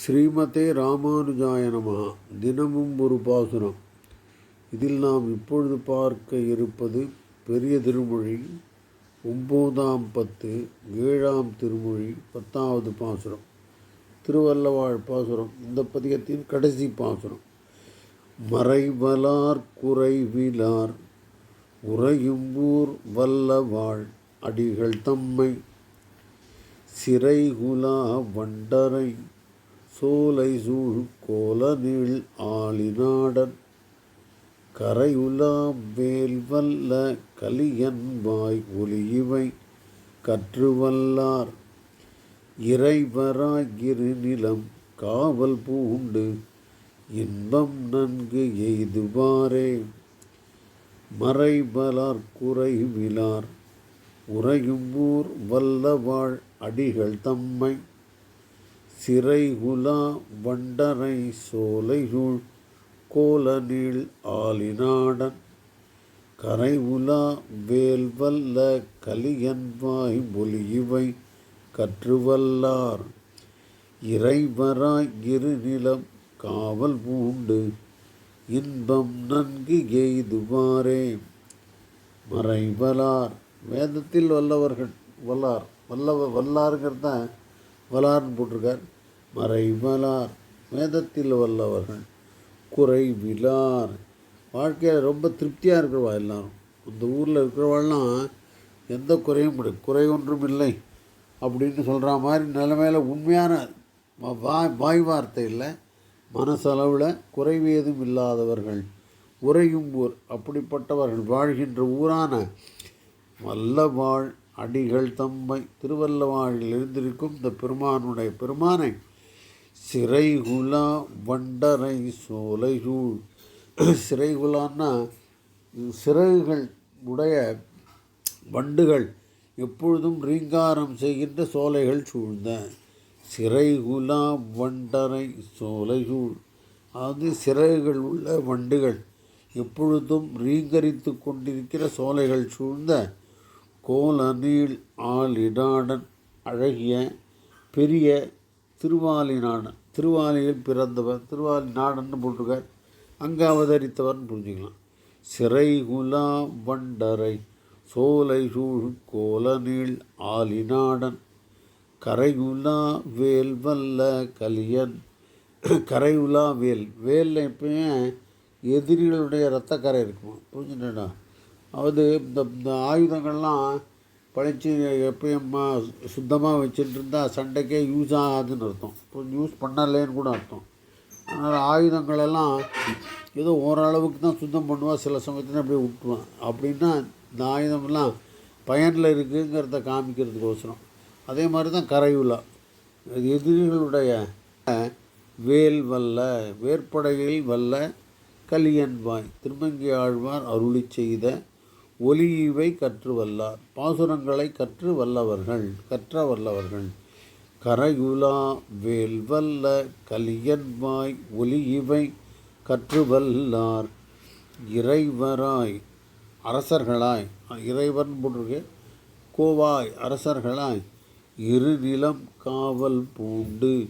ஸ்ரீமதே ராமானுஜாய நமகா தினமும் ஒரு பாசுரம். இதில் நாம் இப்பொழுது பார்க்க இருப்பது பெரிய திருமொழி ஒம்போதாம் பத்து ஏழாம் திருமொழி பத்தாவது பாசுரம். திருவல்லவாழ் பாசுரம் இந்த பதிகத்தின் கடைசி பாசுரம். மறைவலார் குறைவிலார் உறையும் ஊர் வல்லவாழ் அடிகள் தம்மை. சிறைகுலா வண்டரை சோலை சூழ் கோலநீள் ஆளிநாடன் கரையுலாம் வேல் வல்ல கலியன்பாய் ஒலியிவை கற்றுவல்லார். இறைவராகிரு நிலம் காவல் பூண்டு இன்பம் நன்கு எய்துவாரே. மறைபலார் குறைவிலார் உறையும் ஊர் வல்லவாழ் அடிகள் தம்மை சிறைகுலா வண்டரை சோலையுள் கோலநீள் ஆலிநாடன் கரைவுலா வேல்வல்ல கலியன்வாய் மொழியிவை கற்றுவல்லார். இறைவராய் இருநிலம் காவல் பூண்டு இன்பம் நன்கு எய்துவாரே. மறைவலார் வேதத்தில் வல்லவர்கள் வல்லார் வல்லவ வல்லாருங்கிறது தான் வலார்னு போட்டிருக்கார். மறைவலார் வேதத்தில் வல்லவர்கள் குறைவிலார். வாழ்க்கையில் ரொம்ப திருப்தியாக இருக்கிறவா எல்லாரும்? இந்த ஊரில் இருக்கிறவாள்லாம் எந்த குறையும் குறை ஒன்றும் இல்லை அப்படின்னு சொல்கிற மாதிரி நிலைமையில் உண்மையான வாய் வாய் வார்த்தை இல்லை. மனசளவில் குறைவேதும் இல்லாதவர்கள் உறையும் ஊர். அப்படிப்பட்டவர்கள் வாழ்கின்ற ஊரான வல்லவாழ் அடிகள் தம்மை திருவல்லவாழில் இருந்திருக்கும் இந்த பெருமானுடைய பெருமானை சிறைகுலா வண்டரை சோலைசூழ் சிறைகுலான்னா சிறகுகள் உடைய வண்டுகள் எப்பொழுதும் ரீங்காரம் செய்கின்ற சோலைகள் சூழ்ந்த. சிறைகுலா வண்டரை சோலைசூழ் அதாவது சிறகுகள் உள்ள வண்டுகள். எப்பொழுதும் ரீங்கரித்து கொண்டிருக்கிற சோலைகள் சூழ்ந்த கோலநீள் ஆளிடாடன் அழகிய பெரிய திருவாலிநாடன் திருவாலியில் பிறந்தவர் திருவாலி நாடன்னு போட்டிருக்கார். அங்கே அவதரித்தவர்னு புரிஞ்சுக்கலாம். சிறைகுலா வண்டரை சோலை சூழ் கோலநீள் ஆலிநாடன் கரைகுலா வேல் வல்ல கலியன். கரையுலா வேல் வேலில் எப்பயுமே எதிரிகளுடைய ரத்தக்கரை இருக்கும்? புரிஞ்சுட்டா அதாவது இந்த இந்த ஆயுதங்கள்லாம் பழிச்சு எப்பயும் சுத்தமாக வச்சுட்டு இருந்தால் சண்டைக்கே யூஸ் ஆகாதுன்னு அர்த்தம். இப்போ யூஸ் பண்ணலேன்னு கூட அர்த்தம். அதனால் ஆயுதங்களெல்லாம் ஏதோ ஓரளவுக்கு தான் சுத்தம் பண்ணுவான் சில சமயத்தில் அப்படியே விட்டுருவான் அப்படின்னா இந்த ஆயுதமெல்லாம் பயனில் இருக்குங்கிறத காமிக்கிறதுக்கோசரம். அதே மாதிரி தான் கரையுலா. எதிரிகளுடைய வேல் வல்ல வேற்படையில் வல்ல கலியன்பாய் திருமங்கி ஆழ்வார் அருளி செய்த ஒலியவை கற்று வல்லார் பாசுரங்களை கற்று வல்லவர்கள் கற்ற வல்லவர்கள் கரையுலா வேல்வல்ல கலியன்மாய் ஒலியவை ஒலியிவை கற்று வல்லார் இறைவராய் அரசர்களாய் இறைவன் போட்டிருக்கு கோவாய் அரசர்களாய் இரு நிலம் காவல் பூண்டு.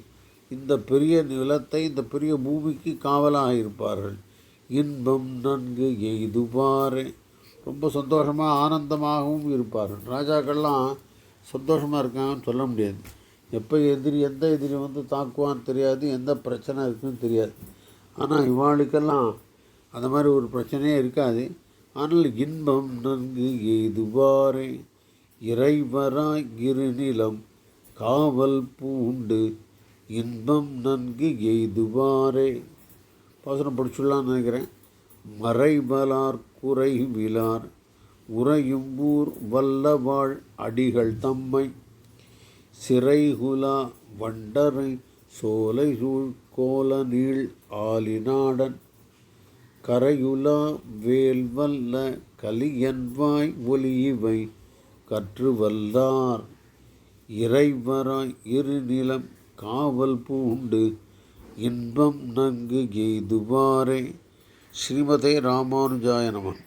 இந்த பெரிய நிலத்தை இந்த பெரிய பூமிக்கு காவலாக இருப்பார்கள் இன்பம் நன்கு எய்துவாரே. ரொம்ப சந்தோஷமாக ஆனந்தமாகவும் இருப்பார்கள் ராஜாக்கள்லாம் சந்தோஷமாக இருக்காங்கன்னு சொல்ல முடியாது. எப்போ எதிரி எந்த எதிரி வந்து தாக்குவான்னு தெரியாது எந்த பிரச்சனை இருக்குன்னு தெரியாது. ஆனால் இவாளுக்கெல்லாம் அந்த மாதிரி ஒரு பிரச்சனையே இருக்காது. ஆனால் இன்பம் நன்கு எய்துவாரே இறைவராய் இருநிலம் காவல் பூண்டு இன்பம் நன்கு எய்துவாரே பாசனம் படிச்சுடலான்னு நினைக்கிறேன். மறைவலார் குறைவிலார் உறையும்பூர் வல்லவாழ் அடிகள் தம்மை. சிறைகுலா வண்டரை சோலை சூழ் கோலநீள் ஆலிநாடன் கரையுலா வேல்வல்ல கலியன்வாய் ஒலியிவை கற்றுவல்லார். இறைவராய் இருநிலம் காவல் பூண்டு இன்பம் நன்கு எய்துவாரே. ஸ்ரீமதே ராமானுஜாய நமன்